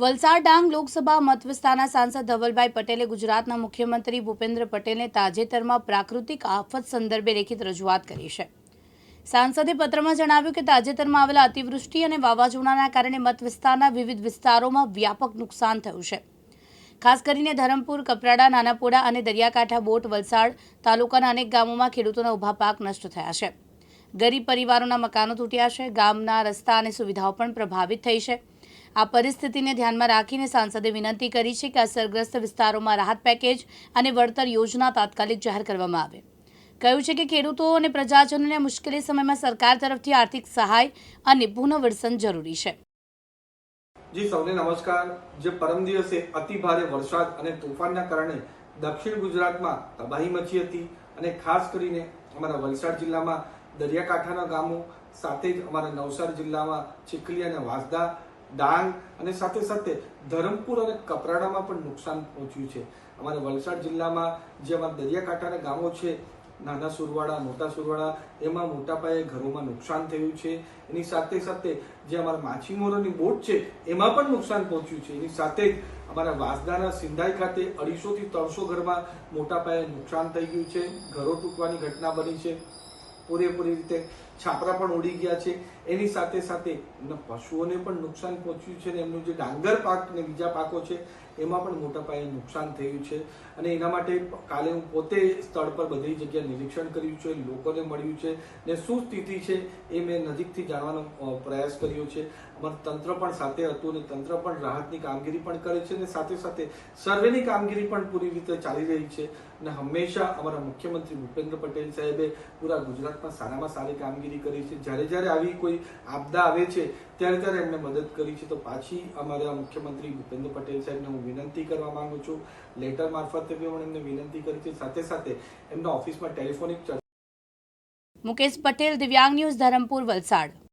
વલસાડ ડાંગ લોકસભા મત વિસ્તારના સાંસદ ધવલભાઈ પટેલે ગુજરાતના મુખ્યમંત્રી ભૂપેન્દ્ર પટેલને તાજેતરમાં પ્રાકૃતિક આફત સંદર્ભે લેખિત રજૂઆત કરી છે. સાંસદે પત્રમાં જણાવ્યું કે તાજેતરમાં આવેલા અતિવૃષ્ટિ અને વાવાઝોડાના કારણે મત વિસ્તારના વિવિધ વિસ્તારોમાં વ્યાપક નુકસાન થયું છે. ખાસ કરીને ધરમપુર, કપરાડા, નાનાપોડા અને દરિયાકાંઠા બોટ વલસાડ તાલુકાના અનેક ગામોમાં ખેડૂતોના ઊભા પાક નષ્ટ થયા છે. ગરીબ પરિવારોના મકાનો તૂટ્યા છે, ગામના રસ્તા અને સુવિધાઓ પણ પ્રભાવિત થઈ છે. આ પરિસ્થિતિને ધ્યાનમાં રાખીને સાંસદે વિનંતી કરી છે કે અસરગ્રસ્ત વિસ્તારોમાં રાહત પેકેજ અને વળતર યોજના તાત્કાલિક જાહેર કરવામાં આવે. કહ્યું છે કે ખેડૂતો અને પ્રજાજનોને મુશ્કેલી સમયમાં સરકાર તરફથી આર્થિક સહાય અને પુનઃવર્સન જરૂરી છે. જી, સૌને નમસ્કાર. જે પરમ દિવસે અતિ ભારે વરસાદ અને તોફાનના કારણે દક્ષિણ ગુજરાતમાં તબાહી મચી હતી અને ખાસ કરીને અમારા વલસાડ જિલ્લામાં દરિયાકાંઠાના ગામો, સાથે જ અમારા નવસારી જિલ્લામાં ચીખલી અને વાંસદા ડાંગ અને સાથે સાથે ધરમપુર અને કપરાડામાં પણ નુકસાન પહોંચ્યું છે. અમારા વલસાડ જિલ્લામાં, જે અમારા દરિયાકાંઠાના ગામો છે, નાના સુરવાડા, મોટા સુરવાડા, એમાં મોટા પાયે ઘરોમાં નુકસાન થયું છે. એની સાથે સાથે જે અમારા માછીમારોની બોટ છે, એમાં પણ નુકસાન પહોંચ્યું છે. એની સાથે જ અમારા વાસદાના સિંધાઈ ખાતે અઢીસોથી ત્રણસો ઘરમાં મોટા પાયે નુકસાન થઈ ગયું છે. ઘરો તૂટવાની ઘટના બની છે. પૂરેપૂરી રીતે છાપરા પણ ઉડી ગયા છે. એની સાથે સાથે એમના પશુઓને પણ નુકસાન પહોંચ્યું છે અને એમનું જે ડાંગર પાક ને બીજા પાકો છે, એમાં પણ મોટા પાયે નુકસાન થયું છે. અને એના માટે કાલે હું પોતે સ્થળ પર બધી જગ્યાએ નિરીક્ષણ કર્યું છે, લોકોને મળ્યું છે ને શું સ્થિતિ છે એ મેં નજીકથી જાણવાનો પ્રયાસ કર્યો છે. અમારું તંત્ર પણ સાથે હતું અને તંત્ર પણ રાહતની કામગીરી પણ કરે છે અને સાથે સાથે સર્વેની કામગીરી પણ પૂરી રીતે ચાલી રહી છે. અને હંમેશા અમારા મુખ્યમંત્રી ભૂપેન્દ્ર પટેલ સાહેબે પૂરા ગુજરાતમાં સારામાં સારી કામગીરી કરી છે. જ્યારે જ્યારે આવી કોઈ આપદા આવે છે, ત્યારે ત્યારે એમને મદદ કરી છે. તો પાછી અમારા મુખ્યમંત્રી ભૂપેન્દ્ર પટેલ સાહેબને હું વિનંતી કરવા માંગુ છું. લેટર મારફતે હું એમને વિનંતી કરી છે. સાથે સાથે એમના ઓફિસમાં ટેલિફોનિક મુકેશ પટેલ, દિવ્યાંગ ન્યૂઝ, ધરમપુર, વલસાડ.